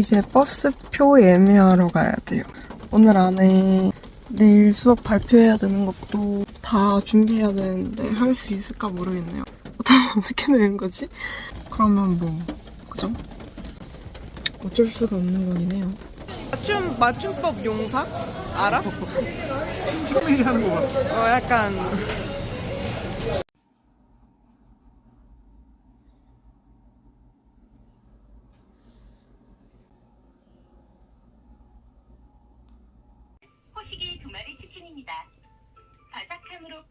이제 버스표 예매하러 가야 돼요. 오늘 안에 내일 수업 발표해야 되는 것도 다 준비해야 되는데 할 수 있을까 모르겠네요. 어떻게 되는 거지? 그러면 뭐 그죠? 어쩔 수가 없는 거긴 해요. 맞춤 맞춤법 용사 알아? 하는 거 같아. 어 약간 마리 치킨입니다. 바삭함으로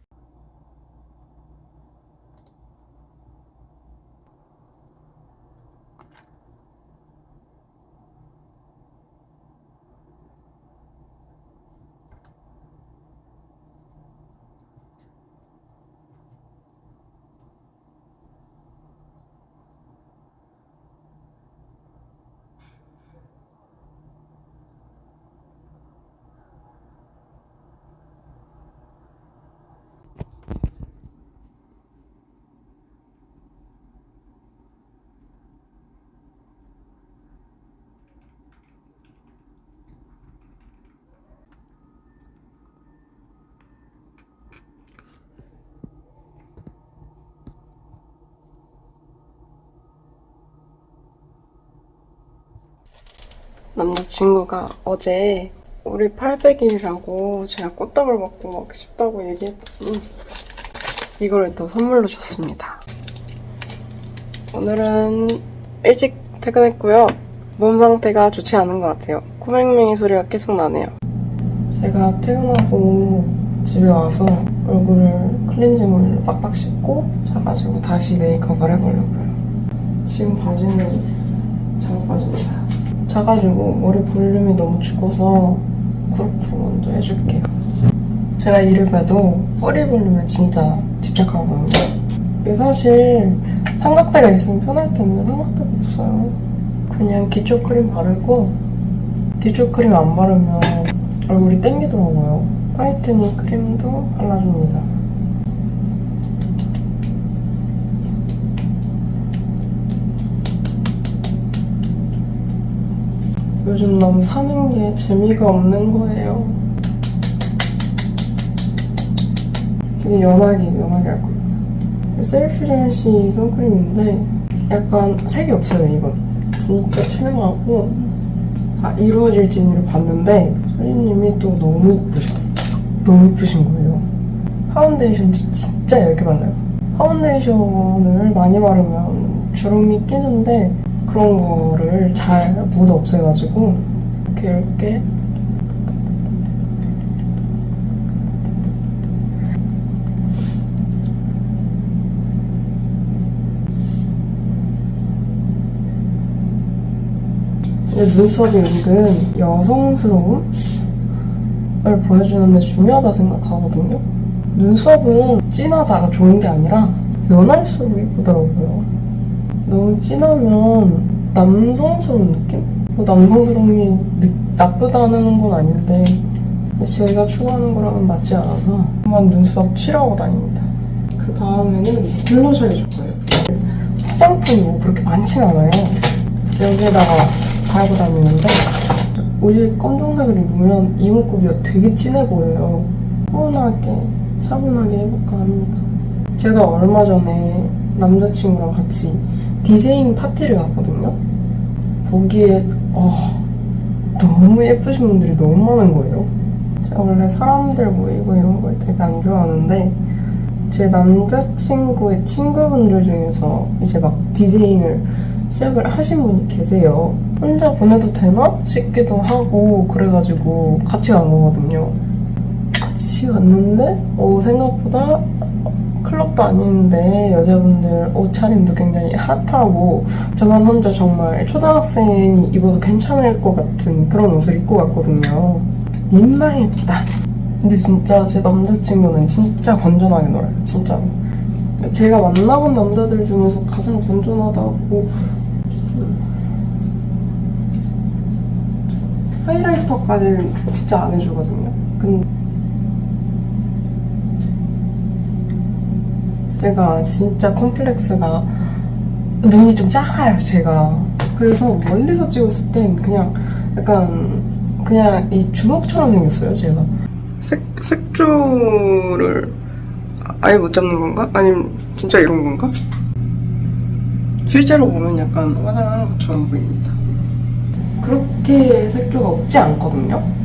남자친구가 어제 우리 800일이라고 제가 꽃다발 받고 막 싶다고 얘기했더니 이거를 또 선물로 줬습니다. 오늘은 일찍 퇴근했고요. 몸 상태가 좋지 않은 것 같아요. 코맹맹이 소리가 계속 나네요. 제가 퇴근하고 집에 와서 얼굴을 클렌징 오일로 빡빡 씻고 자가지고 다시 메이크업을 해보려고요. 지금 바지는 작업 바지입니다. 자가지고 머리 볼륨이 너무 죽어서 크롭프 먼저 해줄게요. 제가 이래봬도 뿌리 볼륨에 진짜 집착하거든요. 이게 사실 삼각대가 있으면 편할 텐데 삼각대가 없어요. 그냥 기초 크림 바르고 기초 크림 안 바르면 얼굴이 땡기더라고요. 화이트닝 크림도 발라줍니다. 요즘 너무 사는 게 재미가 없는 거예요. 되게 연하게, 연하게 할 겁니다. 셀프젠시 선크림인데 약간 색이 없어요, 이건. 진짜 투명하고 다 이루어질 진이를 봤는데 수리님이 또 너무 이쁘셔. 너무 이쁘신 거예요. 파운데이션도 진짜 얇게 발라요. 파운데이션을 많이 바르면 주름이 끼는데 그런 거를 잘 못 없애가지고 이렇게 이렇게 눈썹이 은근 여성스러움을 보여주는 데 중요하다 생각하거든요. 눈썹은 진하다가 좋은 게 아니라 연할수록 이쁘더라고요. 너무 진하면 남성스러운 느낌? 뭐 남성스러움이 느- 나쁘다는 건 아닌데 제가 추구하는 거랑은 맞지 않아서 한번 눈썹 칠하고 다닙니다. 그 다음에는 블러셔 해줄 거예요. 화장품이 뭐 그렇게 많진 않아요. 여기에다가 바르고 다니는데 옷이 검정색을 입으면 이목구비가 되게 진해 보여요. 차분하게 차분하게 해볼까 합니다. 제가 얼마 전에 남자친구랑 같이 디제잉 파티를 갔거든요. 거기에 어, 너무 예쁘신 분들이 너무 많은 거예요. 제가 원래 사람들 모이고 이런 걸 되게 안 좋아하는데 제 남자친구의 친구분들 중에서 이제 막 디제잉을 시작을 하신 분이 계세요. 혼자 보내도 되나 싶기도 하고 그래가지고 같이 간 거거든요. 같이 갔는데 어, 생각보다 클럽도 아닌데 여자분들 옷차림도 굉장히 핫하고 저만 혼자 정말 초등학생이 입어도 괜찮을 것 같은 그런 옷을 입고 갔거든요. 민망했다. 근데 진짜 제 남자친구는 진짜 건전하게 놀아요. 진짜로. 제가 만나본 남자들 중에서 가장 건전하다고 하이라이터까지는 진짜 안 해주거든요. 근데 제가 진짜 컴플렉스가 눈이 좀 작아요, 제가. 그래서 멀리서 찍었을 땐 그냥 약간 그냥 이 주먹처럼 생겼어요, 제가. 색, 색조를 아예 못 잡는 건가? 아니면 진짜 이런 건가? 실제로 보면 약간 화장하는 것처럼 보입니다. 그렇게 색조가 없지 않거든요?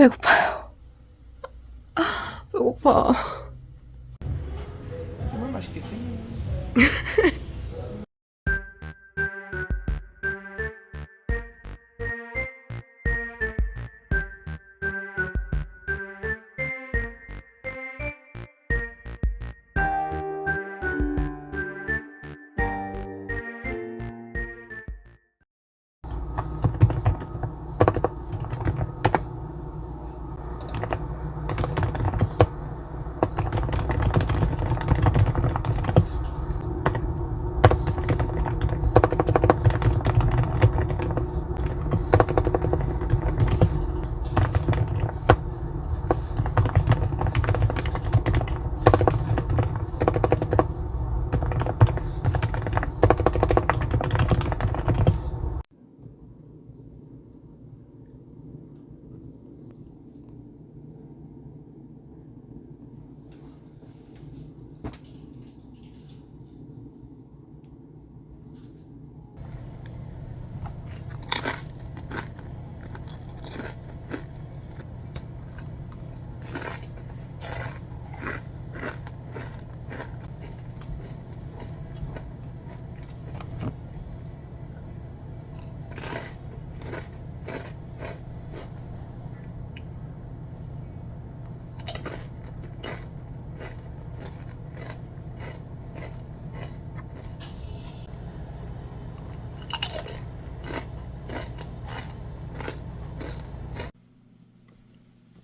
배고파요. 배고파. 정말 맛있겠어요.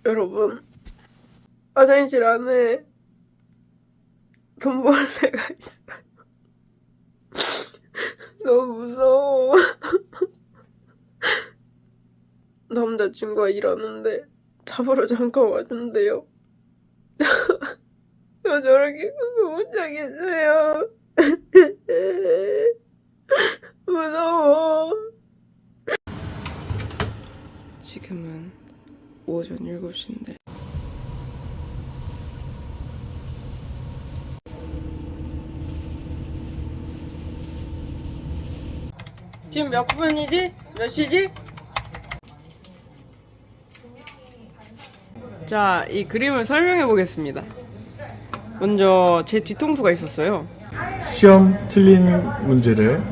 여러분, 화장실 안에 돈벌레가 있어요. 너무 무서워. 남자친구가 일하는데 잡으러 잠깐 와준대요. 저 저렇게 못 자겠어요. 무서워. 지금은 오전 7시인데 지금 몇 분이지? 몇 시지? 자, 이 그림을 설명해 보겠습니다. 먼저 제 뒤통수가 있었어요. 시험 틀린 문제를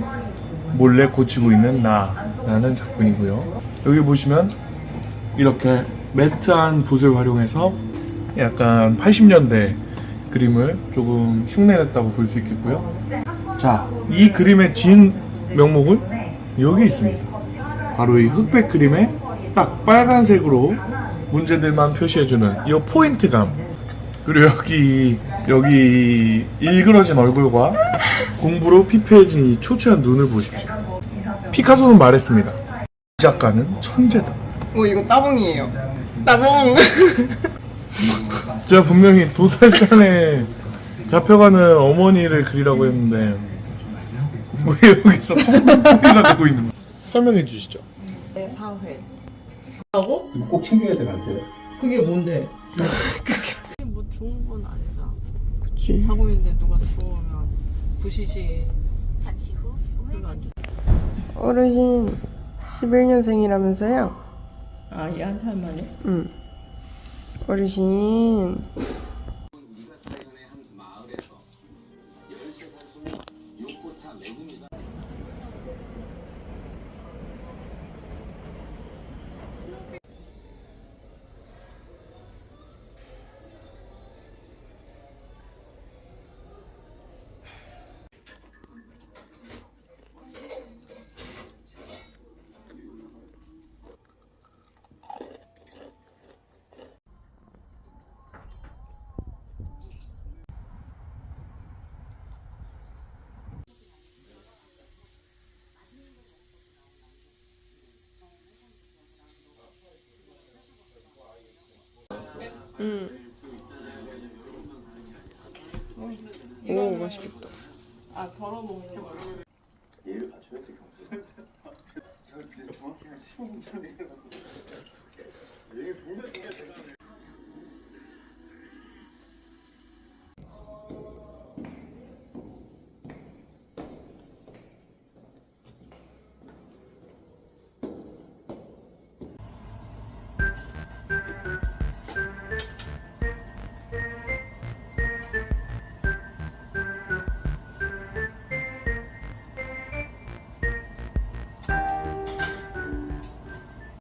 몰래 고치고 있는 나 라는 작품이고요. 여기 보시면 이렇게 매트한 붓을 활용해서 약간 80년대 그림을 조금 흉내냈다고 볼 수 있겠고요. 자, 이 그림의 진 명목은 여기 있습니다. 바로 이 흑백 그림에 딱 빨간색으로 문제들만 표시해주는 이 포인트감. 그리고 여기 여기 일그러진 얼굴과 공부로 피폐해진 이 초췌한 눈을 보십시오. 피카소는 말했습니다. 이 작가는 천재다. 오, 이거 따봉이에요. 따봉! 제가 분명히 도살장에 잡혀가는 어머니를 그리라고 했는데 왜 여기서 통곡이가 되고 있는 거야? 설명해 주시죠. 내 사회. 꼭 챙겨야 될것 같아요. 그게 뭔데? 뭐 좋은 건 아니잖아. 그치. 사고인데 누가 들어오면 부시시 잠시 후 좋. 어르신 11년생이라면서요? 아 얘한테 할 말이야? 응. 어르신. 응. 오 맛있겠다. 아 덜어 먹는 거. 얘를 맞춰야지 경수. 저 진짜 정확히 한 15분 전에 일어났거든요. 얘